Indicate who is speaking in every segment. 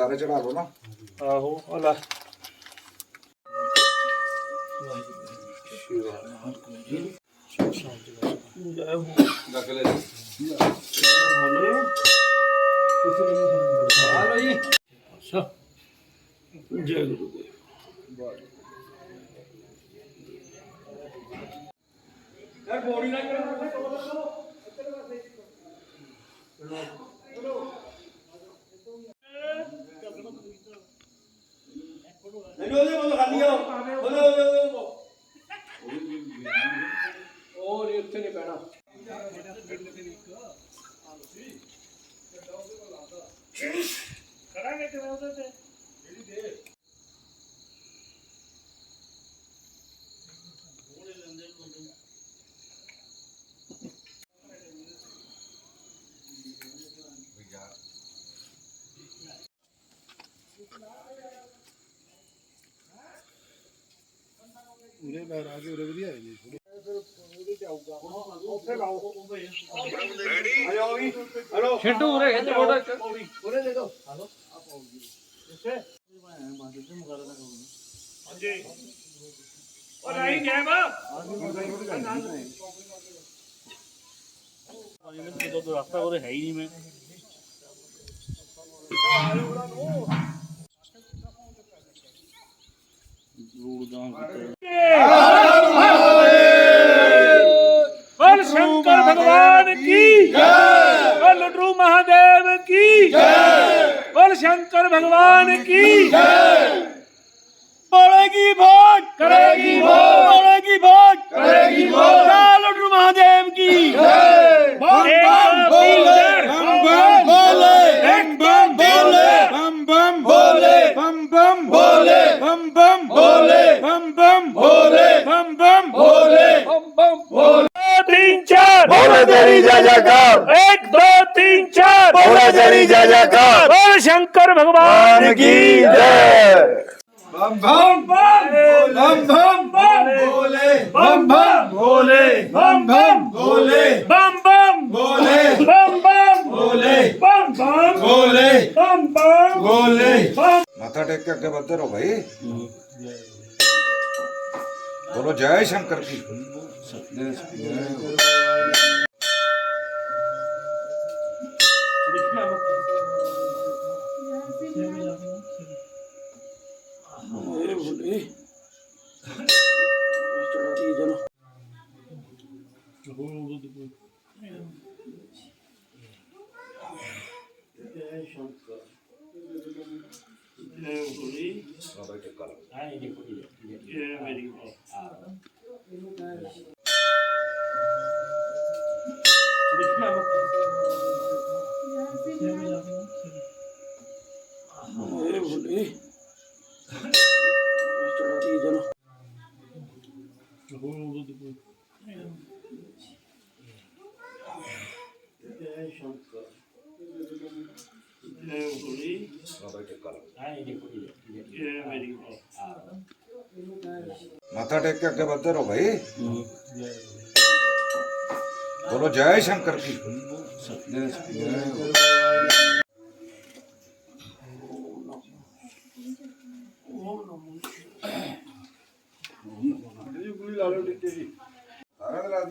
Speaker 1: ਸਾਰੇ ਚੜਾ ਲਓ ਨਾ।
Speaker 2: ਆਹੋ ਆ ਲੈ। ਜੈ ਹੋ
Speaker 1: ਲੱਗ ਲੈ
Speaker 2: ਹਾਲੋ ਜੀ ਅੱਛਾ ਜੈ ਗੁਰੂ ਯਾਰ ਬੋੜੀ ਨਾ ਮੈਨੂੰ ਉਹਦੇ ਕੋਲ ਖਾਲੀ ਆ ਉਹਦੇ ਉਹਦੇ ਉਹ
Speaker 3: ਬਾਹਰ ਆ ਕੇ ਉਰੇ ਵਧੀਆ ਹੈ ਜੀ
Speaker 2: ਛੱਡੂ ਉਰੇ ਖਿੱਚ ਫੋਟੋ ਇੱਕ।
Speaker 3: ਉਰੇ ਦੇ ਦੋ।
Speaker 2: ਉਹ ਨਹੀਂ ਗਿਆ ਬਾ
Speaker 4: ਜਦੋਂ ਰਸਤਾ ਉਹਦੇ ਹੈ ਹੀ ਨਹੀਂ ਮੈਂ
Speaker 2: बोल शंकर भगवान की जय बोल लड्डू महादेव की जय बोल शंकर भगवान की जय बोलेगी भोग करेगी भोग बोलेगी भोग करेगी भोग बोल शंकर भगवान की जय। बम बम
Speaker 3: बम बम बम बम बम बम बम बम बम बम बम बम
Speaker 2: बम बम
Speaker 5: बम माथा टेक के
Speaker 2: आगे बढ़ते रहो भाई।
Speaker 5: बोलो जय
Speaker 2: शंकर की।
Speaker 1: ਬੋਲੋ ਜੈ ਸ਼ੰਕਰ ਕੀ ਬਾਬਾ ਜੀ ਟਿੱਕਾ ਲਾਓ। ਬਾਬਾ ਜੀ ਮੱਥਾ ਟੇਕ ਕੇ ਅੱਗੇ ਵੱਧਦੇ ਰਹੋ ਭਾਈ ਬੋਲੋ ਜੈ ਸ਼ੰਕਰ ਕੀ ਸਾਰਾ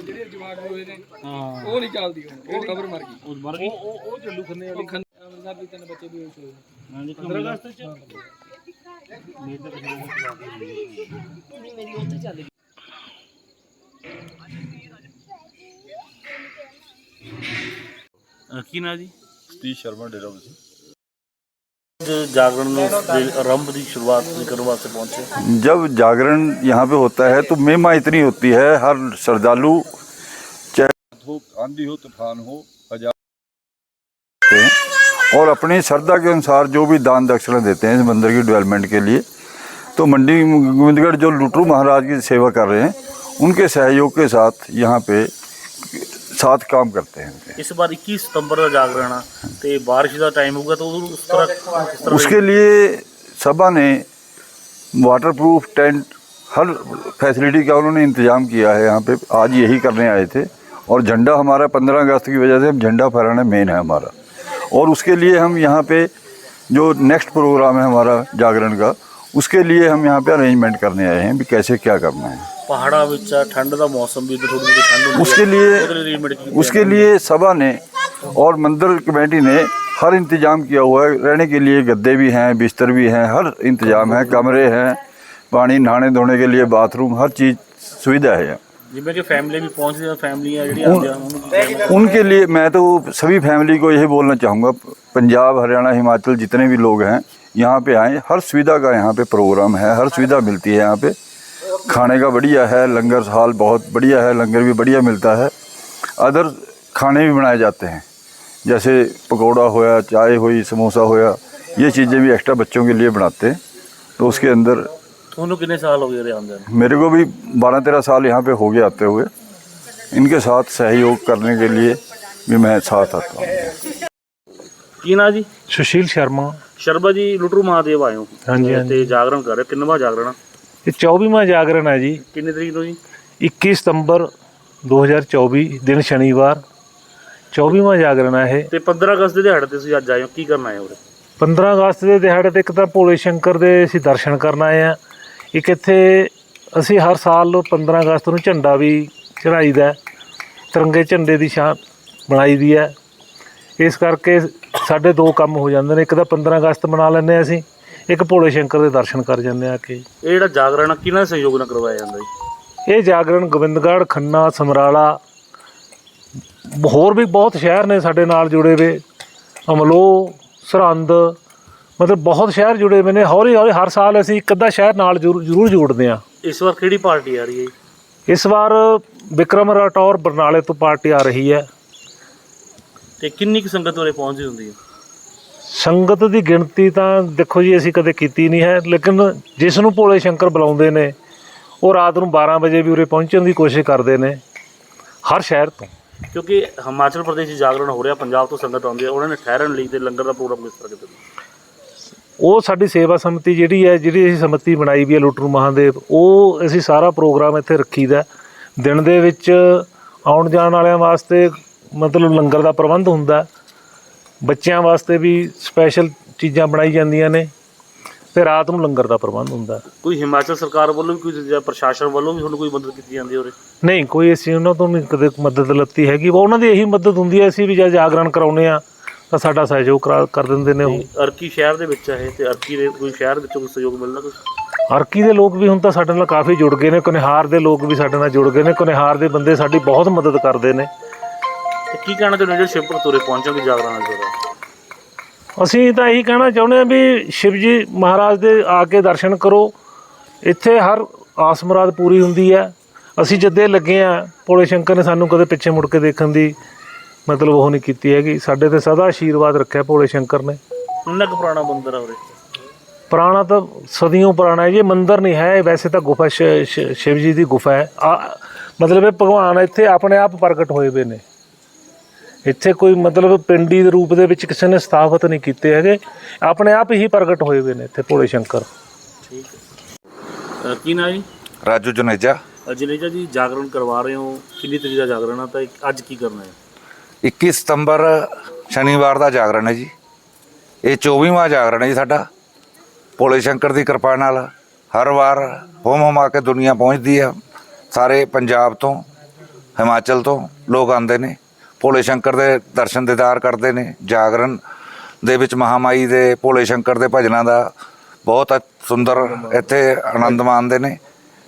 Speaker 1: ਹੋਰ ਹੋਰ ਸਮਾਨ ਕੋ ਬੰਦਾ
Speaker 4: ਹਾਂ।
Speaker 6: ਉਹ ਨਹੀਂ ਚੱਲਦੀ ਹੁਣ ਉਹ ਖਬਰ ਮਰ ਗਈ।
Speaker 4: ਉਹ ਮਰ ਗਈ। ਉਹ ਉਹ ਚੱਲੂ ਖੰਨੇ
Speaker 6: ਉਹ ਖੰਡ ਸਾਹਿਬ ਦੇ ਤਿੰਨ ਬੱਚੇ ਵੀ ਹੋਏ ਸੀ।
Speaker 4: ਹਾਂ ਜੀ 15 ਅਗਸਤ ਚ? ਮੇਰੇ ਤਾਂ ਕਿਸੇ ਕੀ ਨਾ ਜੀ?
Speaker 5: ਸਤੀਸ਼ ਸ਼ਰਮਾ ਡੇਰਾ ਬਸੀ
Speaker 4: जागरण
Speaker 5: जब जागरण यहाँ पे होता है तो मेमा इतनी होती है हर श्रद्धालु आंधी हो तूफ़ान हो हज़ार और अपनी श्रद्धा के अनुसार जो भी दान दक्षिणा देते हैं इस मंदिर की डेवलपमेंट के लिए। तो मंडी गोविंदगढ़ जो लुटरू महाराज की सेवा कर रहे हैं उनके सहयोग के साथ यहाँ पे साथ काम करते हैं।
Speaker 4: इस बार 21 सितंबर का जागरण ਤੇ ਬਾਰਿਸ਼ ਦਾ ਟਾਈਮ ਹੋਊਗਾ ਤਾਂ ਉਦੋਂ ਉਸ ਤਰ੍ਹਾਂ ਕਿਸ ਤਰ੍ਹਾਂ
Speaker 5: उसके लिए सभा ने वाटरप्रूफ टेंट हर फैसिलिटी का उन्होंने इंतजाम किया है यहाँ पे आज यही करने आए थे और झंडा हमारा पंद्रह अगस्त की वजह से हम झंडा फहराना मेन है हमारा और उसके लिए हम यहाँ पे जो नेक्स्ट प्रोग्राम है हमारा जागरण का उसके लिए हम यहाँ पे अरेंजमेंट करने आए हैं भी कैसे क्या करना है
Speaker 4: ਪਹਾੜਾਂ ਵਿੱਚ ਆ, ਠੰਡ ਦਾ ਮੌਸਮ ਵੀ ਥੋੜੀ ਜਿਹੀ ਠੰਡ ਹੁੰਦੀ
Speaker 5: उसके
Speaker 4: ਹੈ।
Speaker 5: लिए
Speaker 4: ਉਹਦੇ ਲਈ arrangement ਕੀਤੀ
Speaker 5: उसके लिए सभा ने और मंदिर कमेटी ने हर इंतज़ाम किया हुआ है। रहने के लिए गद्दे भी हैं बिस्तर भी हैं हर इंतज़ाम है कमरे हैं पानी नहाने धोने के लिए बाथरूम हर चीज़ सुविधा है।
Speaker 4: फैमिली
Speaker 5: उनके लिए मैं तो सभी फैमिली को यही बोलना चाहूँगा पंजाब हरियाणा हिमाचल जितने भी लोग हैं यहाँ पे आए हर सुविधा का यहाँ पे प्रोग्राम है हर सुविधा मिलती है यहाँ पे। खाने का बढ़िया है लंगर हाल बहुत बढ़िया है लंगर भी बढ़िया मिलता है। अदर खाने भी बनाए जाते हैं। जैसे पकौड़ा होया चाय हुई समोसा होया ये चीज़ें भी एक्स्ट्रा बच्चों के लिए बनाते हैं तो उसके अंदर
Speaker 4: ਤੁਹਾਨੂੰ ਕਿੰਨੇ ਸਾਲ ਹੋ ਗਏ ਉਰੇ ਆਉਂਦੇ ਨੂੰ
Speaker 5: मेरे को भी बारह तेरह साल यहाँ पे हो गए आते हुए इनके साथ सहयोग करने के लिए भी मैं साथ आता हूँ
Speaker 4: ਕੀ ਨਾਂ ਜੀ
Speaker 2: ਸੁਸ਼ੀਲ ਸ਼ਰਮਾ
Speaker 4: ਸ਼ਰਬਾ ਜੀ ਲੁੱਟਰੂ ਮਹਾਦੇਵ ਆਇਓ
Speaker 2: ਹਾਂਜੀ, ਹਾਂਜੀ।
Speaker 4: ਤੇ ਜਾਗਰਣ ਕਰ ਰਹੇ ਕਿੰਨਵਾ ਜਾਗਰਣ ਆ?
Speaker 2: ਇਹ 24ਵਾਂ ਜਾਗਰਣ ਹੈ ਜੀ
Speaker 4: ਕਿੰਨੀ ਤਰੀਕ ਤੋਂ ਜੀ
Speaker 2: 21 ਸਤੰਬਰ 2024 ਦਿਨ ਸ਼ਨੀਵਾਰ 24ਵਾਂ ਜਾਗਰਣ ਹੈ ਇਹ।
Speaker 4: ਤੇ 15 ਅਗਸਤ ਦੇ ਦਿਹਾੜੇ ਤੇ ਤੁਸੀਂ ਅੱਜ ਆਏ ਹੋ ਕੀ ਕਰਨ ਆਏ ਹੋ ਉਰੇ?
Speaker 2: 15 ਅਗਸਤ ਦੇ ਦਿਹਾੜੇ ਤੇ ਇੱਕ ਤਾਂ ਭੋਲੇ ਸ਼ੰਕਰ ਦੇ ਅਸੀਂ ਦਰਸ਼ਨ ਕਰਨ ਆਏ ਆ ਇੱਕ ਇੱਥੇ ਅਸੀਂ ਹਰ ਸਾਲ 15 ਅਗਸਤ ਨੂੰ ਝੰਡਾ ਵੀ ਚੜਾਈਦਾ। ਤਿਰੰਗੇ ਝੰਡੇ ਦੀ ਸ਼ਾਨ ਬਣਾਈ ਦੀ ਹੈ। ਇਸ ਕਰਕੇ ਸਾਡੇ ਦੋ ਕੰਮ ਹੋ ਜਾਂਦੇ ਨੇ। ਇੱਕ ਤਾਂ 15 ਅਗਸਤ ਮਨਾ ਲੈਂਦੇ ਹਾਂ ਅਸੀਂ ਇੱਕ ਭੋਲੇ ਸ਼ੰਕਰ ਦੇ ਦਰਸ਼ਨ ਕਰ ਜਾਂਦੇ ਆ ਕਿ।
Speaker 4: ਇਹ ਜਿਹੜਾ ਜਾਗਰਣ ਆ, ਕਿਹਨਾਂ ਸਹਿਯੋਗ ਨਾਲ ਕਰਵਾਇਆ ਜਾਂਦਾ ਜੀ?
Speaker 2: ਇਹ ਜਾਗਰਣ ਗੋਬਿੰਦਗੜ੍ਹ ਖੰਨਾ ਸਮਰਾਲਾ ਹੋਰ ਵੀ ਬਹੁਤ ਸ਼ਹਿਰ ਨੇ ਸਾਡੇ ਨਾਲ ਜੁੜੇ ਹੋਏ। ਅਮਲੋ ਸਰਹੰਦ ਮਤਲਬ ਬਹੁਤ ਸ਼ਹਿਰ ਜੁੜੇ ਹੋਏ ਨੇ। ਹੌਲੀ ਹੌਲੀ ਹਰ ਸਾਲ ਅਸੀਂ ਇੱਕ ਅੱਧਾ ਸ਼ਹਿਰ ਨਾਲ ਜ਼ਰੂਰ ਜੋੜਦੇ ਹਾਂ।
Speaker 4: ਇਸ ਵਾਰ ਕਿਹੜੀ ਪਾਰਟੀ ਆ ਰਹੀ ਹੈ ਜੀ?
Speaker 2: ਇਸ ਵਾਰ ਵਿਕਰਮ ਰਾਠੌਰ ਬਰਨਾਲੇ ਤੋਂ ਪਾਰਟੀ ਆ ਰਹੀ ਹੈ।
Speaker 4: ਤੇ ਕਿੰਨੀ ਕੁ ਸੰਗਤ ਉਰੇ ਪਹੁੰਚਦੀ ਹੁੰਦੀ ਹੈ?
Speaker 2: ਸੰਗਤ ਦੀ ਗਿਣਤੀ ਤਾਂ ਦੇਖੋ ਜੀ ਅਸੀਂ ਕਦੇ ਕੀਤੀ ਨਹੀਂ ਹੈ ਲੇਕਿਨ ਜਿਸ ਨੂੰ ਭੋਲੇ ਸ਼ੰਕਰ ਬੁਲਾਉਂਦੇ ਨੇ ਉਹ ਰਾਤ ਨੂੰ 12 ਵਜੇ ਵੀ ਉਰੇ ਪਹੁੰਚਣ ਦੀ ਕੋਸ਼ਿਸ਼ ਕਰਦੇ ਨੇ ਹਰ ਸ਼ਹਿਰ ਤੋਂ।
Speaker 4: ਕਿਉਂਕਿ ਹਿਮਾਚਲ ਪ੍ਰਦੇਸ਼ 'ਚ ਜਾਗਰਣ ਹੋ ਰਿਹਾ, ਪੰਜਾਬ ਤੋਂ ਸੰਗਤ ਆਉਂਦੀ ਹੈ, ਉਹਨਾਂ ਨੇ ਠਹਿਰਨ ਲਈ ਤੇ ਲੰਗਰ ਦਾ ਪ੍ਰੋਗਰਾਮ ਕਿਸ ਤਰ੍ਹਾਂ ਕੀਤਾ
Speaker 2: ਉਹ ਸਾਡੀ ਸੇਵਾ ਸਮਿਤੀ ਜਿਹੜੀ ਹੈ, ਜਿਹੜੀ ਅਸੀਂ ਸਮਿਤੀ ਬਣਾਈ ਵੀ ਹੈ ਲੁੱਟਰੂ ਮਹਾਦੇਵ, ਉਹ ਅਸੀਂ ਸਾਰਾ ਪ੍ਰੋਗਰਾਮ ਇੱਥੇ ਰੱਖੀਦਾ ਦਿਨ ਦੇ ਵਿੱਚ ਆਉਣ ਜਾਣ ਵਾਲਿਆਂ ਵਾਸਤੇ ਮਤਲਬ ਲੰਗਰ ਦਾ ਪ੍ਰਬੰਧ ਹੁੰਦਾ ਬੱਚਿਆਂ ਵਾਸਤੇ ਵੀ ਸਪੈਸ਼ਲ ਚੀਜ਼ਾਂ ਬਣਾਈ ਜਾਂਦੀਆਂ ਨੇ। ਤੇ ਰਾਤ ਨੂੰ ਲੰਗਰ ਦਾ ਪ੍ਰਬੰਧ ਹੁੰਦਾ
Speaker 4: ਕੋਈ ਹਿਮਾਚਲ ਸਰਕਾਰ ਵੱਲੋਂ ਵੀ ਕੋਈ ਜਾਂ ਪ੍ਰਸ਼ਾਸਨ ਵੱਲੋਂ ਵੀ ਤੁਹਾਨੂੰ ਕੋਈ ਮਦਦ ਕੀਤੀ ਜਾਂਦੀ ਹੈ ਉਰੇ?
Speaker 2: ਨਹੀਂ ਕੋਈ ਅਸੀਂ ਉਹਨਾਂ ਤੋਂ ਨਹੀਂ ਕਦੇ ਮਦਦ ਲੱਤੀ ਹੈਗੀ। ਉਹਨਾਂ ਦੀ ਇਹੀ ਮਦਦ ਹੁੰਦੀ ਹੈ ਅਸੀਂ ਵੀ ਜਦ ਜਾਗਰਣ ਕਰਾਉਨੇ ਆ ਤਾਂ ਸਾਡਾ ਸਹਿਯੋਗ ਕਰਾ- ਕਰ ਦਿੰਦੇ ਨੇ ਉਹ।
Speaker 4: ਅਰਕੀ ਸ਼ਹਿਰ ਦੇ ਵਿੱਚ ਹੈ ਤੇ ਅਰਕੀ ਦੇ ਕੋਈ ਸ਼ਹਿਰ ਵਿੱਚੋਂ ਕੋਈ ਸਹਿਯੋਗ ਮਿਲਦਾ ਕੁਝ
Speaker 2: ਹਰਕੀ ਦੇ ਲੋਕ ਵੀ ਹੁਣ ਤਾਂ ਸਾਡੇ ਨਾਲ ਕਾਫੀ ਜੁੜ ਗਏ ਨੇ ਕੁਨਿਹਾਰ ਦੇ ਲੋਕ ਵੀ ਸਾਡੇ ਨਾਲ ਜੁੜ ਗਏ ਨੇ ਕੁਨਿਹਾਰ ਦੇ ਬੰਦੇ ਸਾਡੀ ਬਹੁਤ ਮਦਦ ਕਰਦੇ ਨੇ।
Speaker 4: ਤੇ ਕੀ ਕਹਿਣਾ ਚਾਹੁੰਦੇ ਹੋ ਸ਼ਿਵਪੁਰ ਤੁਰੇ ਪਹੁੰਚੋਗੇ ਜਾਗਰਣ ਨਾਲ ਜੁੜਾ
Speaker 2: ਅਸੀਂ ਤਾਂ ਇਹੀ ਕਹਿਣਾ ਚਾਹੁੰਦੇ ਹਾਂ ਵੀ ਸ਼ਿਵ ਜੀ ਮਹਾਰਾਜ ਦੇ ਆ ਕੇ ਦਰਸ਼ਨ ਕਰੋ। ਇੱਥੇ ਹਰ ਆਸ ਮੁਰਾਦ ਪੂਰੀ ਹੁੰਦੀ ਹੈ। ਅਸੀਂ ਜੱਦੇ ਲੱਗੇ ਆ ਭੋਲੇ ਸ਼ੰਕਰ ਨੇ ਸਾਨੂੰ ਕਦੇ ਪਿੱਛੇ ਮੁੜ ਕੇ ਦੇਖਣ ਦੀ ਮਤਲਬ ਉਹ ਨਹੀਂ ਕੀਤੀ ਹੈਗੀ। ਸਾਡੇ ਤੇ ਸਦਾ ਆਸ਼ੀਰਵਾਦ ਰੱਖਿਆ ਭੋਲੇ ਸ਼ੰਕਰ ਨੇ।
Speaker 4: ਕਿੰਨਾ ਕੁ ਪੁਰਾਣਾ ਮੰਦਿਰ ਆ ਉਰੇ?
Speaker 2: ਪੁਰਾਣਾ ਤਾਂ ਸਦੀਆਂ ਪੁਰਾਣਾ ਹੈ ਜੀ। ਮੰਦਿਰ ਨਹੀਂ ਹੈ ਵੈਸੇ ਤਾਂ ਗੁਫਾ ਸ਼ਿਵ ਜੀ ਦੀ ਗੁਫਾ ਹੈ। ਆ ਮਤਲਬ ਇਹ ਭਗਵਾਨ ਇੱਥੇ ਆਪਣੇ ਆਪ ਪ੍ਰਗਟ ਹੋਏ ਹੋਏ ਨੇ। ਇੱਥੇ ਕੋਈ ਮਤਲਬ ਪਿੰਡੀ ਦੇ ਰੂਪ ਦੇ ਵਿੱਚ ਕਿਸੇ ਨੇ ਸਥਾਪਿਤ ਨਹੀਂ ਕੀਤੇ ਹੈਗੇ। ਆਪਣੇ ਆਪ ਹੀ ਪ੍ਰਗਟ ਹੋਏ ਹੋਏ ਨੇ ਇੱਥੇ ਭੋਲੇ ਸ਼ੰਕਰ।
Speaker 4: ਅ, ਕੀ ਨਾਂ ਜੀ?
Speaker 1: ਰਾਜੂ ਜਨੇਜਾ।
Speaker 4: ਅਜਨੇਜਾ ਜੀ ਜਾਗਰਣ ਕਰਵਾ ਰਹੇ ਹੋ। ਕਿੰਨੀ ਤਰੀਕ ਦਾ ਜਾਗਰਣ ਆ? ਤਾਂ ਇੱਕ- ਅੱਜ ਕੀ ਕਰਨਾ ਹੈ?
Speaker 1: 21 ਸਤੰਬਰ ਸ਼ਨੀਵਾਰ ਦਾ ਜਾਗਰਣ ਹੈ ਜੀ। ਇਹ 24ਵਾਂ ਜਾਗਰਣ ਹੈ ਜੀ ਸਾਡਾ। ਭੋਲੇ ਸ਼ੰਕਰ ਦੀ ਕਿਰਪਾ ਨਾਲ ਹਰ ਵਾਰ ਹੋਮ ਹਮਾ ਕੇ ਦੁਨੀਆ ਪਹੁੰਚਦੀ ਆ। ਸਾਰੇ ਪੰਜਾਬ ਤੋਂ ਹਿਮਾਚਲ ਤੋਂ ਲੋਕ ਆਉਂਦੇ ਨੇ। ਭੋਲੇ ਸ਼ੰਕਰ ਦੇ ਦਰਸ਼ਨ ਦੀਦਾਰ ਕਰਦੇ ਨੇ ਜਾਗਰਣ ਦੇ ਵਿੱਚ ਮਹਾਮਾਈ ਦੇ ਭੋਲੇ ਸ਼ੰਕਰ ਦੇ ਭਜਨਾਂ ਦਾ ਬਹੁਤ ਸੁੰਦਰ ਇੱਥੇ ਆਨੰਦ ਮਾਣਦੇ ਨੇ।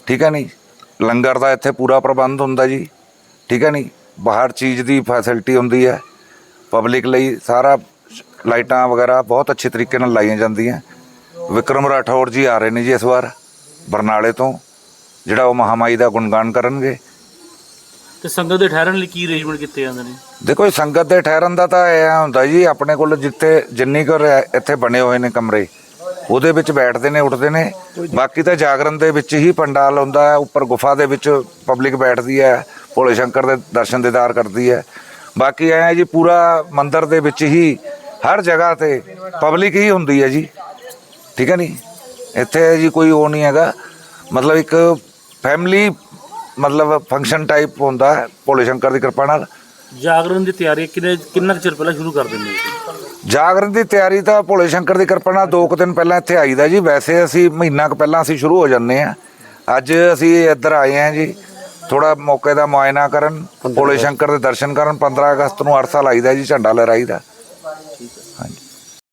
Speaker 1: ਠੀਕ ਹੈ ਨਹੀਂ? ਲੰਗਰ ਦਾ ਇੱਥੇ ਪੂਰਾ ਪ੍ਰਬੰਧ ਹੁੰਦਾ ਜੀ। ਠੀਕ ਹੈ ਨਹੀਂ? ਬਾਹਰ ਚੀਜ਼ ਦੀ ਫੈਸਿਲਿਟੀ ਹੁੰਦੀ ਹੈ। ਪਬਲਿਕ ਲਈ ਸਾਰਾ ਲਾਈਟਾਂ ਵਗੈਰਾ ਬਹੁਤ ਅੱਛੇ ਤਰੀਕੇ ਨਾਲ ਲਾਈਆਂ ਜਾਂਦੀਆਂ। ਵਿਕਰਮ ਰਾਠੌਰ ਜੀ ਆ ਰਹੇ ਨੇ ਜੀ ਇਸ ਵਾਰ ਬਰਨਾਲੇ ਤੋਂ, ਜਿਹੜਾ ਉਹ ਮਹਾਮਾਈ ਦਾ ਗੁਣਗਾਨ ਕਰਨਗੇ।
Speaker 4: ਤੇ ਸੰਗਤ ਦੇ ਠਹਿਰਨ ਲਈ ਕੀ ਅਰੇਂਜਮੈਂਟ ਕੀਤੇ ਜਾਂਦੇ ਨੇ?
Speaker 1: ਦੇਖੋ ਇਹ ਸੰਗਤ ਦੇ ਠਹਿਰਨ ਦਾ ਤਾਂ ਇਹ ਹੁੰਦਾ ਜੀ, ਆਪਣੇ ਕੋਲ ਜਿੱਥੇ ਜਿੰਨੀ ਕੁ ਰਿਆ- ਇੱਥੇ ਬਣੇ ਹੋਏ ਨੇ ਕਮਰੇ, ਉਹਦੇ ਵਿੱਚ ਬੈਠਦੇ ਨੇ, ਉੱਠਦੇ ਨੇ। ਬਾਕੀ ਤਾਂ ਜਾਗਰਣ ਦੇ ਵਿੱਚ ਹੀ ਪੰਡਾਲ ਹੁੰਦਾ ਹੈ, ਉੱਪਰ ਗੁਫਾ ਦੇ ਵਿੱਚ ਪਬਲਿਕ ਬੈਠਦੀ ਹੈ, ਭੋਲੇ ਸ਼ੰਕਰ ਦੇ ਦਰਸ਼ਨ ਦੀਦਾਰ ਕਰਦੀ ਹੈ। ਬਾਕੀ ਐ ਹੈ ਜੀ, ਪੂਰਾ ਮੰਦਿਰ ਦੇ ਵਿੱਚ ਹੀ ਹਰ ਜਗ੍ਹਾ ਤੇ ਪਬਲਿਕ ਹੀ ਹੁੰਦੀ ਹੈ ਜੀ। ਠੀਕ ਹੈ ਨਹੀਂ ਇੱਥੇ ਜੀ ਕੋਈ ਉਹ ਨਹੀਂ ਹੈਗਾ। ਮਤਲਬ ਇੱਕ ਫੈਮਿਲੀ ਮਤਲਬ ਫੰਕਸ਼ਨ ਟਾਈਪ ਹੁੰਦਾ ਹੈ ਭੋਲੇ ਸ਼ੰਕਰ ਦੀ ਕਿਰਪਾ ਨਾਲ।
Speaker 4: ਜਾਗਰਣ ਦੀ ਤਿਆਰੀ ਕਿੰਨੇ ਕਿੰਨਾ ਕੁ ਚਿਰ ਪਹਿਲਾਂ ਸ਼ੁਰੂ ਕਰ ਦਿੰਦੇ ਹੋ?
Speaker 1: ਜਾਗਰਣ ਦੀ ਤਿਆਰੀ ਤਾਂ ਭੋਲੇ ਸ਼ੰਕਰ ਦੀ ਕਿਰਪਾ ਨਾਲ ਦੋ ਕੁ ਦਿਨ ਪਹਿਲਾਂ ਇੱਥੇ ਆਈਦਾ ਜੀ। ਵੈਸੇ ਅਸੀਂ ਮਹੀਨਾ ਕੁ ਪਹਿਲਾਂ ਅਸੀਂ ਸ਼ੁਰੂ ਹੋ ਜੰਨੇ ਆ ਅੱਜ ਅਸੀਂ ਇੱਧਰ ਆਏ ਆ ਜੀ। ਥੋੜਾ ਮੌਕੇ ਦਾ ਮੁਆਇਨਾ ਕਰਨ ਭੋਲੇ ਸ਼ੰਕਰ ਦੇ ਦਰਸ਼ਨ ਕਰਨ। 15 ਅਗਸਤ ਨੂੰ ਅਰਸਾ ਲਾਈਦਾ ਜੀ ਝੰਡਾ ਲਹਿਰਾਈਦਾ।